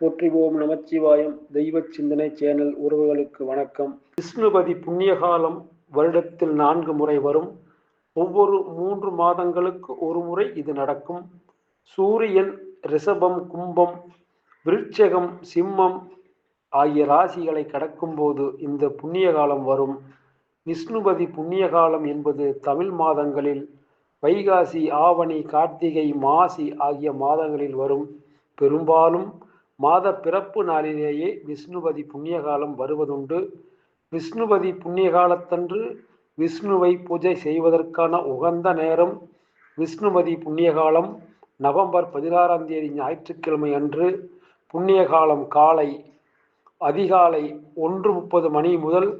போற்றிவோம் நமச்சிவாயம். தெய்வ சிந்தனை சேனல் உறவுகளுக்கு வணக்கம். விஷ்ணுபதி புண்ணியகாலம் வருடத்தில் நான்கு முறை வரும். ஒவ்வொரு மூன்று மாதங்களுக்கு ஒரு முறை இது நடக்கும். சூரியன் ரிஷபம் கும்பம் விருட்சகம் சிம்மம் ஆகிய ராசிகளை கடக்கும்போது இந்த புண்ணிய காலம் வரும். விஷ்ணுபதி புண்ணிய காலம் என்பது தமிழ் மாதங்களில் வைகாசி ஆவணி கார்த்திகை மாசி ஆகிய மாதங்களில் வரும். பெரும்பாலும் மாத பிறப்பு நாளிலேயே விஷ்ணுபதி புண்ணியகாலம் வருவதுண்டு. விஷ்ணுபதி புண்ணிய காலத்தன்று விஷ்ணுவை பூஜை செய்வதற்கான உகந்த நேரம் விஷ்ணுபதி புண்ணியகாலம் நவம்பர் பதினாறாம் தேதி ஞாயிற்றுக்கிழமை அன்று. புண்ணியகாலம் காலை அதிகாலை ஒன்று முப்பது மணி முதல்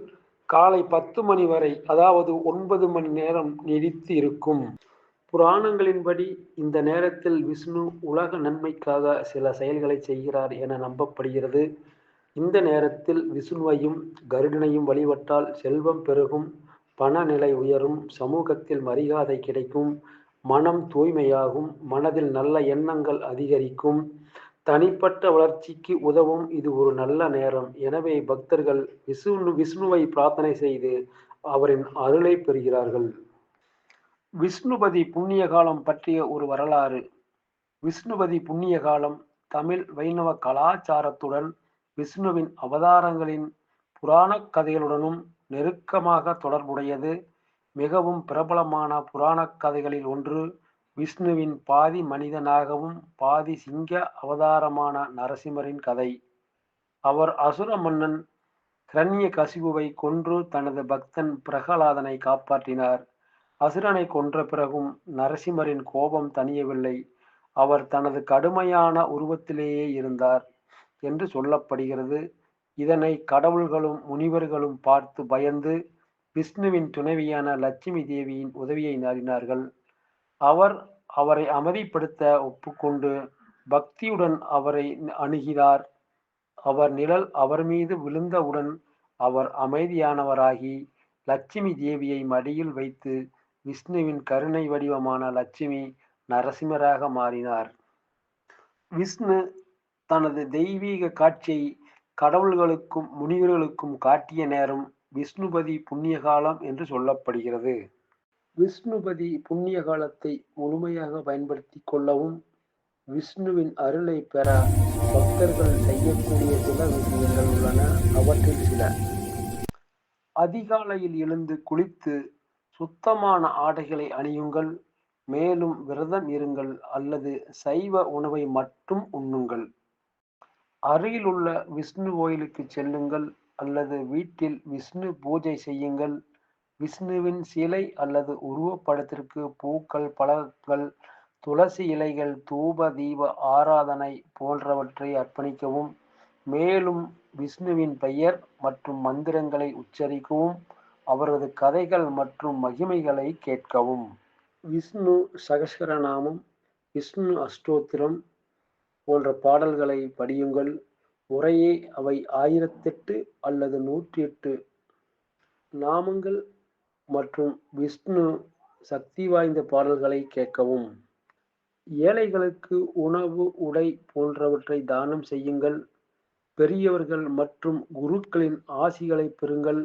காலை பத்து மணி வரை அதாவது ஒன்பது மணி நேரம் நீடித்து இருக்கும். புராணங்களின்படி இந்த நேரத்தில் விஷ்ணு உலக நன்மைக்காக சில செயல்களை செய்கிறார் என நம்பப்படுகிறது. இந்த நேரத்தில் விஷ்ணுவையும் கருடனையும் வழிபட்டால் செல்வம் பெருகும் பணநிலை உயரும் சமூகத்தில் மரியாதை கிடைக்கும் மனம் தூய்மையாகும் மனதில் நல்ல எண்ணங்கள் அதிகரிக்கும். தனிப்பட்ட வளர்ச்சிக்கு உதவும் இது ஒரு நல்ல நேரம். எனவே பக்தர்கள் விஷ்ணு விஷ்ணுவை பிரார்த்தனை செய்து அவரின் அருளை பெறுகிறார்கள். விஷ்ணுபதி புண்ணிய காலம் பற்றிய ஒரு வரலாறு. விஷ்ணுபதி புண்ணிய காலம் தமிழ் வைணவ கலாச்சாரத்துடன் விஷ்ணுவின் அவதாரங்களின் புராணக் கதைகளுடனும் நெருக்கமாக தொடர்புடையது. மிகவும் பிரபலமான புராணக் கதைகளில் ஒன்று விஷ்ணுவின் பாதி மனிதனாகவும் பாதி சிங்க அவதாரமான நரசிம்மரின் கதை. அவர் அசுர மன்னன் கிரண்ய கசிபுவை கொன்று தனது பக்தன் பிரகலாதனை காப்பாற்றினார். அசுரனை கொன்ற பிறகும் நரசிம்மரின் கோபம் தணியவில்லை. அவர் தனது கடுமையான உருவத்திலேயே இருந்தார் என்று சொல்லப்படுகிறது. இதனை கடவுள்களும் முனிவர்களும் பார்த்து பயந்து விஷ்ணுவின் துணைவியான லட்சுமி தேவியின் உதவியை நாடினார்கள். அவர் அவரை அமைதிப்படுத்த ஒப்புக்கொண்டு பக்தியுடன் அவரை அணுகினார். அவர் நிழல் அவர் மீது விழுந்தவுடன் அவர் அமைதியானவராகி லட்சுமி தேவியை மடியில் வைத்து விஷ்ணுவின் கருணை வடிவமான லட்சுமி நரசிம்மராக மாறினார். விஷ்ணு தனது தெய்வீக காட்சியை கடவுள்களுக்கும் முனிவர்களுக்கும் காட்டிய நேரம் விஷ்ணுபதி புண்ணிய காலம் என்று சொல்லப்படுகிறது. விஷ்ணுபதி புண்ணிய காலத்தை முழுமையாக பயன்படுத்தி கொள்ளவும் விஷ்ணுவின் அருளை பெற பக்தர்கள் செய்யக்கூடிய சில விஷயங்கள் உள்ளன. அவற்றில் சில. அதிகாலையில் எழுந்து குளித்து சுத்தமான ஆடைகளை அணியுங்கள். மேலும் விரதம் இருங்கள் அல்லது சைவ உணவை மட்டும் உண்ணுங்கள். அருகிலுள்ள விஷ்ணு கோயிலுக்கு செல்லுங்கள் அல்லது வீட்டில் விஷ்ணு பூஜை செய்யுங்கள். விஷ்ணுவின் சிலை அல்லது உருவப்படத்திற்கு பூக்கள் பழங்கள் துளசி இலைகள் தூப தீப ஆராதனை போன்றவற்றை அர்ப்பணிக்கவும். மேலும் விஷ்ணுவின் பெயர் மற்றும் மந்திரங்களை உச்சரிக்கவும். அவரது கதைகள் மற்றும் மகிமைகளை கேட்கவும். விஷ்ணு சகசரநாமம் விஷ்ணு அஷ்டோத்திரம் போன்ற பாடல்களை படியுங்கள். முறையே அவை ஆயிரத்தெட்டு அல்லது நூற்றி எட்டு நாமங்கள் மற்றும் விஷ்ணு சக்தி வாய்ந்த பாடல்களை கேட்கவும். ஏழைகளுக்கு உணவு உடை போன்றவற்றை தானம் செய்யுங்கள். பெரியவர்கள் மற்றும் குருக்களின் ஆசிகளை பெறுங்கள்.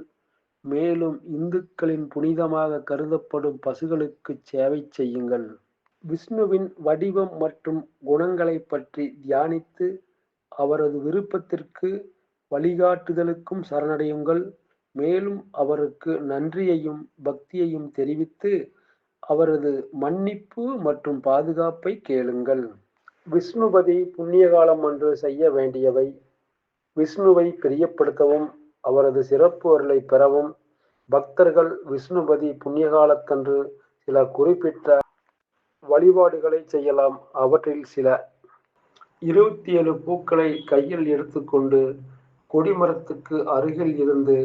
மேலும் இந்துக்களின் புனிதமாக கருதப்படும் பசுகளுக்கு சேவை செய்யுங்கள். விஷ்ணுவின் வடிவம் மற்றும் குணங்களை பற்றி தியானித்து அவரது விருப்பத்திற்கு வழிகாட்டுதலுக்கும் சரணடையுங்கள். மேலும் அவருக்கு நன்றியையும் பக்தியையும் தெரிவித்து அவரது மன்னிப்பு மற்றும் பாதுகாப்பை கேளுங்கள். விஷ்ணுபதி புண்ணிய காலம் அன்று செய்ய வேண்டியவை. விஷ்ணுவை பிரியப்படுத்தவும் அவரது சிறப்பு அருளை பெறவும் பக்தர்கள் விஷ்ணுபதி புண்ணிய காலத்தன்று சில குறிப்பிட்ட வழிபாடுகளை செய்யலாம். அவற்றில் சில இருபத்தி ஏழு பூக்களை கையில் எடுத்துக்கொண்டு கொடிமரத்துக்கு அருகில் இருந்து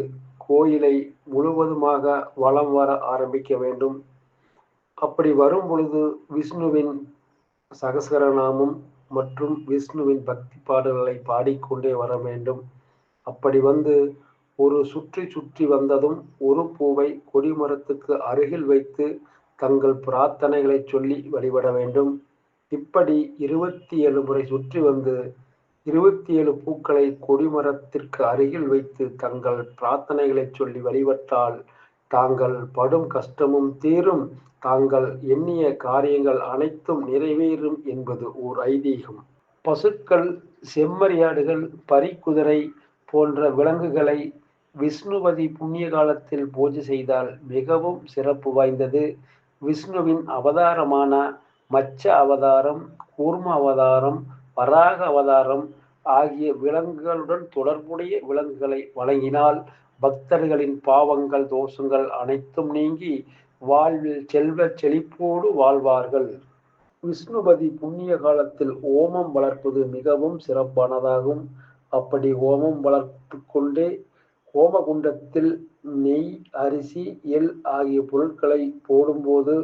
கோயிலை முழுவதுமாக வலம் வர ஆரம்பிக்க வேண்டும். அப்படி வரும் பொழுது விஷ்ணுவின் சகசரநாமம் மற்றும் விஷ்ணுவின் பக்தி பாடல்களை பாடிக்கொண்டே வர வேண்டும். அப்படி வந்து ஒரு சுற்றி சுற்றி வந்ததும் ஒரு பூவை கொடிமரத்துக்கு அருகில் வைத்து தங்கள் பிரார்த்தனைகளை சொல்லி வழிபட வேண்டும். இப்படி இருபத்தி ஏழு முறை சுற்றி வந்து இருபத்தி ஏழு பூக்களை கொடிமரத்திற்கு அருகில் வைத்து தங்கள் பிரார்த்தனைகளை சொல்லி வழிபட்டால் தாங்கள் படும் கஷ்டமும் தீரும். தாங்கள் எண்ணிய காரியங்கள் அனைத்தும் நிறைவேறும் என்பது ஓர் ஐதீகம். பசுக்கள் செம்மறியாடுகள் பரிக்குதிரை போன்ற விலங்குகளை விஷ்ணுபதி புண்ணிய காலத்தில் பூஜை செய்தால் மிகவும் சிறப்பு வாய்ந்தது. விஷ்ணுவின் அவதாரமான மச்ச அவதாரம் கூர்ம அவதாரம் வராக அவதாரம் ஆகிய விலங்குகளுடன் தொடர்புடைய விலங்குகளை வழங்கினால் பக்தர்களின் பாவங்கள் தோஷங்கள் அனைத்தும் நீங்கி வாழ்வில் செல்வ செழிப்போடு வாழ்வார்கள். விஷ்ணுபதி புண்ணிய காலத்தில் ஓமம் வளர்ப்பது மிகவும் சிறப்பானதாகும். அப்படி ஓமம் வளர்த்து கொண்டே ஹோமகுண்டத்தில் நெய் அரிசி எள் ஆகிய பொருட்களை போடும்போது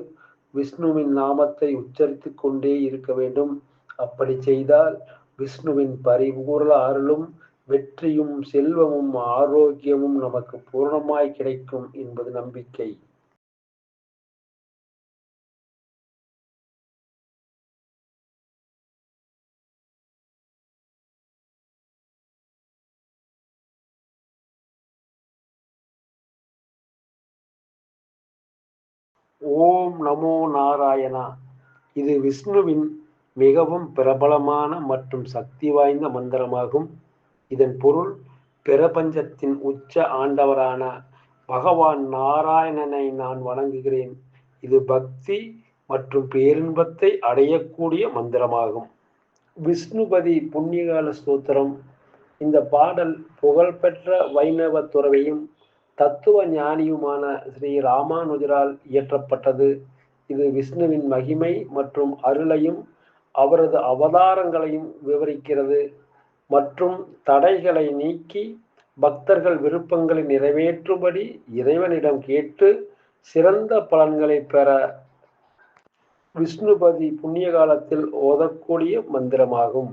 விஷ்ணுவின் நாமத்தை உச்சரித்து கொண்டே இருக்க வேண்டும். அப்படி செய்தால் விஷ்ணுவின் பரிபூர்ண அருளும் வெற்றியும் செல்வமும் ஆரோக்கியமும் நமக்கு பூர்ணமாய் கிடைக்கும் என்பது நம்பிக்கை. ஓம் நமோ நாராயணா. இது விஷ்ணுவின் மிகவும் பிரபலமான மற்றும் சக்தி வாய்ந்த மந்திரமாகும். இதன் பொருள் பிரபஞ்சத்தின் உச்ச ஆண்டவரான பகவான் நாராயணனை நான் வணங்குகிறேன். இது பக்தி மற்றும் பேரின்பத்தை அடையக்கூடிய மந்திரமாகும். விஷ்ணுபதி புண்ணியகால ஸ்தோத்திரம். இந்த பாடல் புகழ்பெற்ற வைணவ துறவையும் தத்துவ ஞானியுமான ஸ்ரீ ராமானுஜரால் இயற்றப்பட்டது. இது விஷ்ணுவின் மகிமை மற்றும் அருளையும் அவரது அவதாரங்களையும் விவரிக்கிறது. மற்றும் தடைகளை நீக்கி பக்தர்கள் விருப்பங்களை நிறைவேற்றும்படி இறைவனிடம் கேட்டு சிறந்த பலன்களை பெற விஷ்ணுபதி புண்ணிய காலத்தில் ஓதக்கூடிய மந்திரமாகும்.